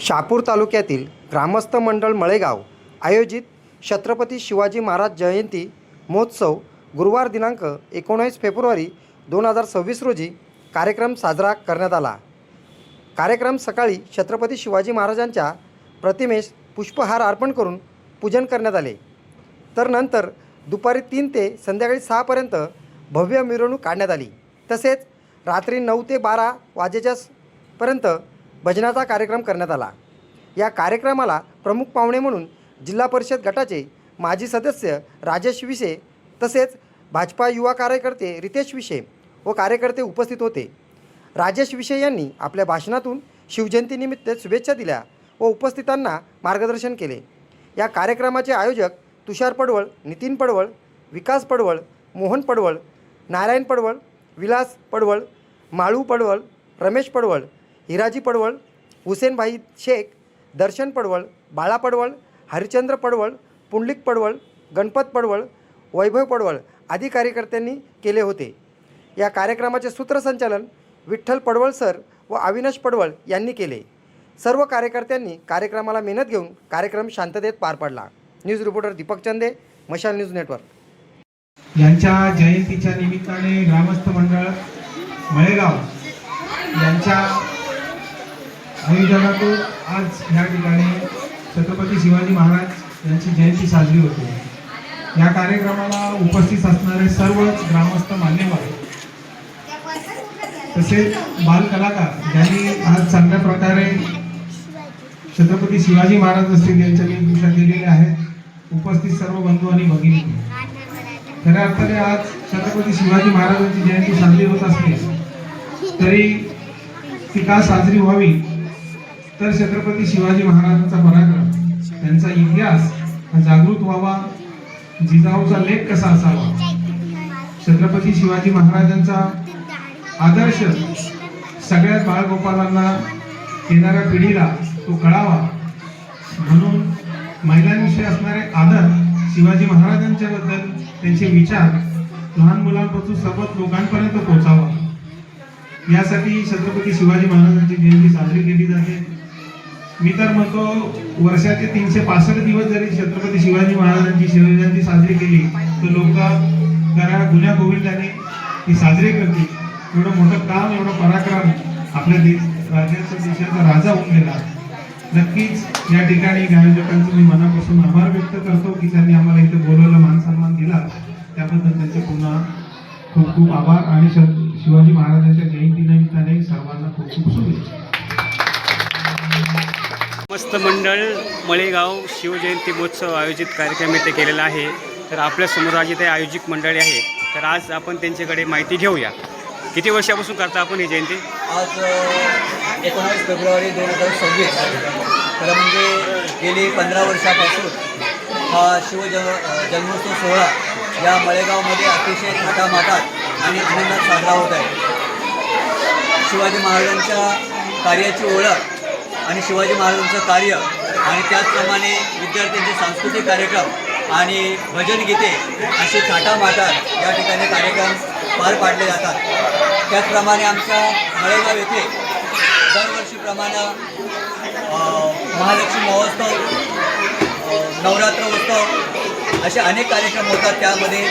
शापूर तालुक्यातील ग्रामस्थ मंडळ मळेगाव आयोजित छत्रपती शिवाजी महाराज जयंती महोत्सव गुरुवार दिनांक एकोणावीस फेब्रुवारी दोन हजार सव्वीस रोजी कार्यक्रम साजरा करण्यात आला. कार्यक्रम सकाळी छत्रपती शिवाजी महाराजांच्या प्रतिमेस पुष्पहार अर्पण करून पूजन करण्यात आले. तर नंतर दुपारी तीन ते संध्याकाळी सहापर्यंत भव्य मिरवणूक काढण्यात आली. तसेच रात्री नऊ ते बारा वाजेच्या पर्यंत भजनाचा कार्यक्रम करण्यात आला. या कार्यक्रमाला प्रमुख पाहुणे म्हणून जिल्हा परिषद गटाचे माजी सदस्य राजेश विषे तसेच भाजपा युवा कार्यकर्ते रितेश विशे व कार्यकर्ते उपस्थित होते. राजेश विशे यांनी आपल्या भाषणातून शिवजयंतीनिमित्त शुभेच्छा दिल्या व उपस्थितांना मार्गदर्शन केले. या कार्यक्रमाचे आयोजक तुषार पडवळ नितीन पडवळ विकास पडवळ मोहन पडवळ नारायण पडवळ विलास पडवळ माळू पडवळ रमेश पडवळ हिराजी पडवळ हुसेनभाई शेख दर्शन पडवळ बाळा पडवळ हरिचंद्र पडवळ पुंडलिक पडवळ गणपत पडवळ वैभव पडवळ आदी कार्यकर्त्यांनी केले होते. या कार्यक्रमाचे सूत्रसंचालन विठ्ठल पडवळ सर व अविनाश पडवळ यांनी केले. सर्व कार्यकर्त्यांनी कार्यक्रमाला मेहनत घेऊन कार्यक्रम शांततेत पार पडला. न्यूज रिपोर्टर दीपक चंदे मशाल न्यूज नेटवर्क. यांच्या जयंतीच्या निमित्ताने ग्रामस्थ मंडळ मळेगाव यांच्या आयोजनातून आज ह्या ठिकाणी छत्रपती शिवाजी महाराज यांची जयंती साजरी होते. या कार्यक्रमाला उपस्थित असणारे सर्वच ग्रामस्थ मान्यवर तसेच बाल कलाकार ज्यांनी आज चांगल्या प्रकारे छत्रपती शिवाजी महाराज असतील यांच्या वेशभूषा केलेल्या आहेत उपस्थित सर्व बंधू आणि भगिनी. खऱ्या अर्थाने आज छत्रपती शिवाजी महाराजांची जयंती साजरी होत असली तरी ती का साजरी व्हावी तर छत्रपती शिवाजी महाराजांचा पराक्रम त्यांचा इतिहास हा जागृत व्हावा. जिजाऊचा लेख कसा असावा? छत्रपती शिवाजी महाराजांचा आदर्श सगळ्या बाळगोपालांना येणाऱ्या पिढीला तो कळावा. म्हणून महिलांविषयी असणारे आदर शिवाजी महाराजांच्या बद्दल त्यांचे विचार लहान मुलांपासून सर्वच लोकांपर्यंत पोहोचावा. यासाठी छत्रपती शिवाजी महाराजांची जयंती साजरी केली जाते. मी तर म्हणतो वर्षाचे तीनशे पासष्ट दिवस जरी छत्रपती शिवाजी महाराजांची शिवजयंती साजरी केली तर लोक करा गुन्ह्या गोविंदाने ती साजरी करतील. एवढं मोठं काम एवढं पराक्रम आपल्या देश राज्याचा देशाचा राजा होऊन गेला. नक्कीच या ठिकाणी गायोजकांचं मी मनापासून आभार व्यक्त करतो की त्यांनी आम्हाला इथे बोलवलं मान सन्मान दिला. त्याबद्दल त्यांचे पुन्हा खूप खूप आभार आणि श- शिवाजी महाराजांच्या जयंतीनिमित्ताने सर्वांना खूप खूप शुभेच्छा. मस्त मंडळ मळेगाव शिवजयंती महोत्सव आयोजित कार्यक्रम इथे केलेला आहे. तर आपल्यासमोर आज इथे आयोजित मंडळी आहे. तर आज आपण त्यांच्याकडे माहिती घेऊया. किती वर्षापासून करता आपण ही जयंती? आज एकोणावीस फेब्रुवारी दोन हजार सव्वीस. खरं म्हणजे गेली पंधरा वर्षापासून हा शिवज जन्मोत्सव सोहळा या मळेगावमध्ये अतिशय थाटामाटात आणि आनंदात साजरा होत आहे. शिवाजी महाराजांच्या कार्याची ओळख आणि शिवाजी महाराजांचं कार्य आणि त्याचप्रमाणे विद्यार्थ्यांचे सांस्कृतिक कार्यक्रम आणि भजन गीते असे थाटामाटात या ठिकाणी कार्यक्रम पार पाडले जातात. त्याचप्रमाणे आमच्या मळेगाव येथे दरवर्षीप्रमाणे महालक्ष्मी महोत्सव नवरात्र उत्सव असे अनेक कार्यक्रम होतात. त्यामध्ये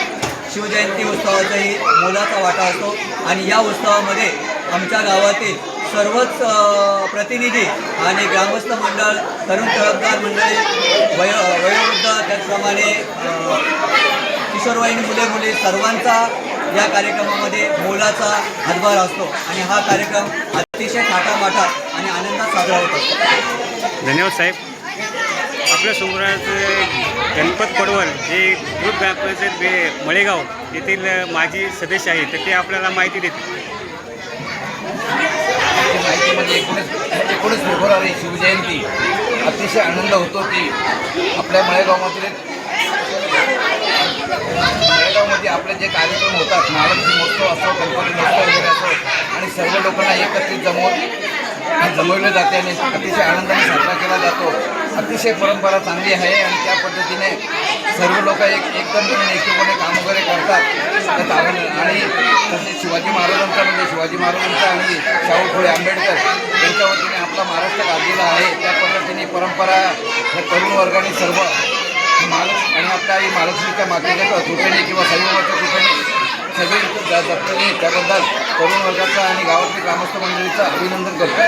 शिवजयंती उत्सवाचाही मोलाचा वाटा असतो आणि या उत्सवामध्ये आमच्या गावातील सर्वच प्रतिनिधी आणि ग्रामस्थ मंडळ तरुण तळपदार मंडळी वय वयोवृद्ध त्याचप्रमाणे अ, किशोरवयीन मुले मुली सर्वांचा या कार्यक्रमामध्ये मोलाचा हातभार असतो आणि हा कार्यक्रम अतिशय थाटामाटात आणि आनंदात साजरा होत. असतो धन्यवाद साहेब. आपल्यासमोर गणपत पडवल जे ग्रुप ग्रामपंचायत मळेगाव येथील माजी सदस्य आहे तर ते आपल्याला माहिती देतील. माहितीमध्ये म्हणजे एकोणीस एकोणीस फेब्रुवारी शिवजयंती. अतिशय आनंद होतो की आपल्या मळेगावमधील मळेगावमध्ये आपले जे कार्यक्रम होतात महालक्ष्मी महोत्सव असो गणपती महोत्सव वगैरे असो आणि सर्व लोकांना एकत्रित जमवून जमवले जाते आणि अतिशय आनंदाने साजरा केला जातो. अतिशय परंपरा चांगली आहे आणि त्या पद्धतीने सर्व लोक एक एकदम मिळून काम वगैरे करतात. त्यात आणि तसेच शिवाजी महाराजांचा म्हणजे शिवाजी महाराजांचा आणि शाहू फुले आंबेडकर यांच्या वतीने आपला महाराष्ट्र गाजलेला आहे. त्या पद्धतीने परंपरा या तरुण वर्गाने सर्व महालक्ष्मी आणि आपल्या आई महालक्ष्मीच्या मातेच्या कृपेने किंवा साईबाबाच्या कृपेने सगळे इथं जपलेले त्याबद्दल तरुण वर्गाचा आणि गावातील ग्रामस्थ मंडळीचं अभिनंदन करतो.